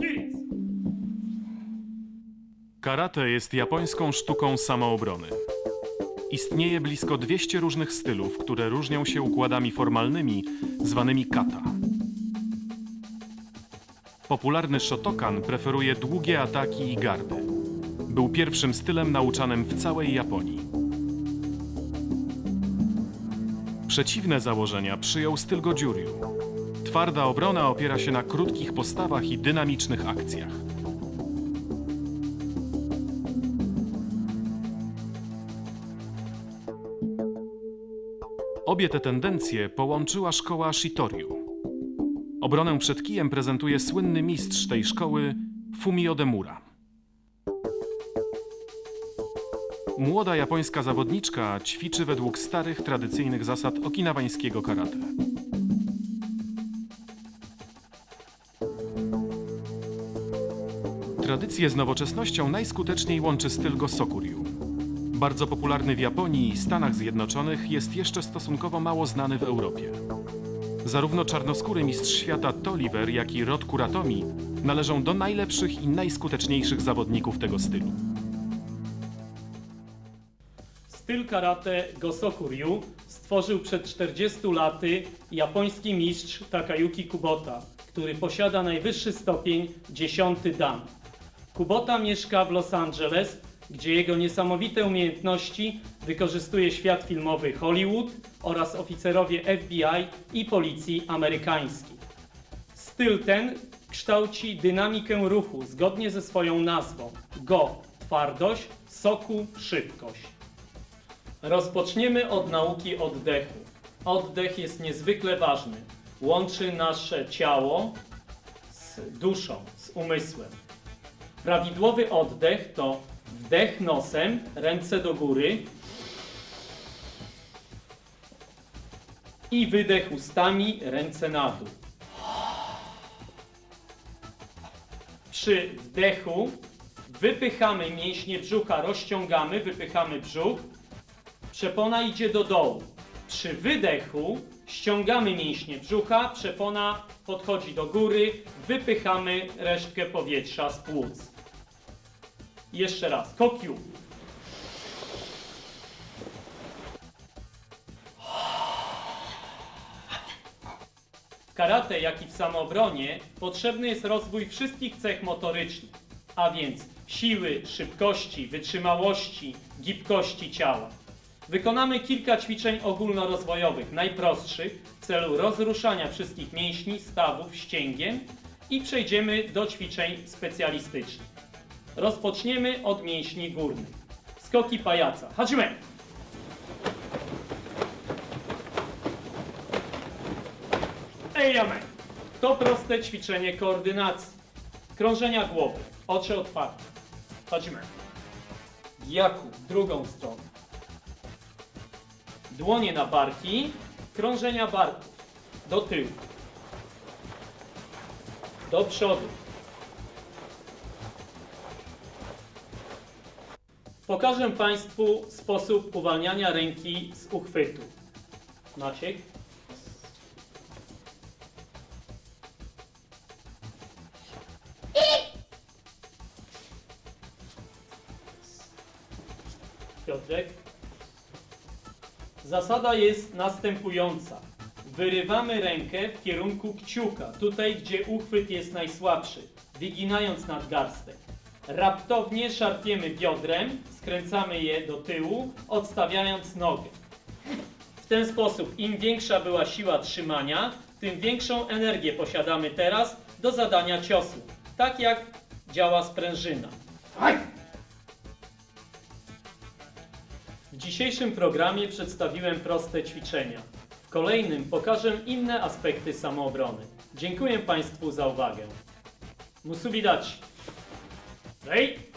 Kiric! Karate jest japońską sztuką samoobrony. Istnieje blisko 200 różnych stylów, które różnią się układami formalnymi, zwanymi kata. Popularny Shotokan preferuje długie ataki i gardy. Był pierwszym stylem nauczanym w całej Japonii. Przeciwne założenia przyjął styl Goju-ryu. Twarda obrona opiera się na krótkich postawach i dynamicznych akcjach. Obie te tendencje połączyła szkoła Shitoryu. Obronę przed kijem prezentuje słynny mistrz tej szkoły Fumio Demura. Młoda japońska zawodniczka ćwiczy według starych, tradycyjnych zasad okinawańskiego karate. Tradycję z nowoczesnością najskuteczniej łączy styl Gosokuryu. Bardzo popularny w Japonii i Stanach Zjednoczonych, jest jeszcze stosunkowo mało znany w Europie. Zarówno czarnoskóry mistrz świata Toliver, jak i Rod Kuratomi należą do najlepszych i najskuteczniejszych zawodników tego stylu. Styl karate Gosokuryu stworzył przed 40 laty japoński mistrz Takayuki Kubota, który posiada najwyższy stopień 10 dan. Kubota mieszka w Los Angeles, gdzie jego niesamowite umiejętności wykorzystuje świat filmowy Hollywood oraz oficerowie FBI i policji amerykańskiej. Styl ten kształci dynamikę ruchu zgodnie ze swoją nazwą. Go twardość, soku szybkość. Rozpoczniemy od nauki oddechu. Oddech jest niezwykle ważny. Łączy nasze ciało z duszą, z umysłem. Prawidłowy oddech to wdech nosem, ręce do góry i wydech ustami, ręce na dół. Przy wdechu wypychamy mięśnie brzucha, rozciągamy, wypychamy brzuch. Przepona idzie do dołu. Przy wydechu ściągamy mięśnie brzucha, przepona podchodzi do góry, wypychamy resztkę powietrza z płuc. Jeszcze raz, kokiu. W karate, jak i w samoobronie potrzebny jest rozwój wszystkich cech motorycznych, a więc siły, szybkości, wytrzymałości, gibkości ciała. Wykonamy kilka ćwiczeń ogólnorozwojowych, najprostszych, w celu rozruszania wszystkich mięśni, stawów, ścięgien i przejdziemy do ćwiczeń specjalistycznych. Rozpoczniemy od mięśni górnych. Skoki pajaca. Hajime! Ejame! To proste ćwiczenie koordynacji. Krążenia głowy, oczy otwarte. Hajime! Jaku, drugą stronę. Dłonie na barki, krążenia barków. Do tyłu. Do przodu. Pokażę Państwu sposób uwalniania ręki z uchwytu. Maciek? Piotrek? Zasada jest następująca. Wyrywamy rękę w kierunku kciuka, tutaj gdzie uchwyt jest najsłabszy, wyginając nadgarstek. Raptownie szarpiemy biodrem, skręcamy je do tyłu, odstawiając nogę. W ten sposób im większa była siła trzymania, tym większą energię posiadamy teraz do zadania ciosu. Tak jak działa sprężyna. W dzisiejszym programie przedstawiłem proste ćwiczenia. W kolejnym pokażę inne aspekty samoobrony. Dziękuję Państwu za uwagę. Musubidachi. はい。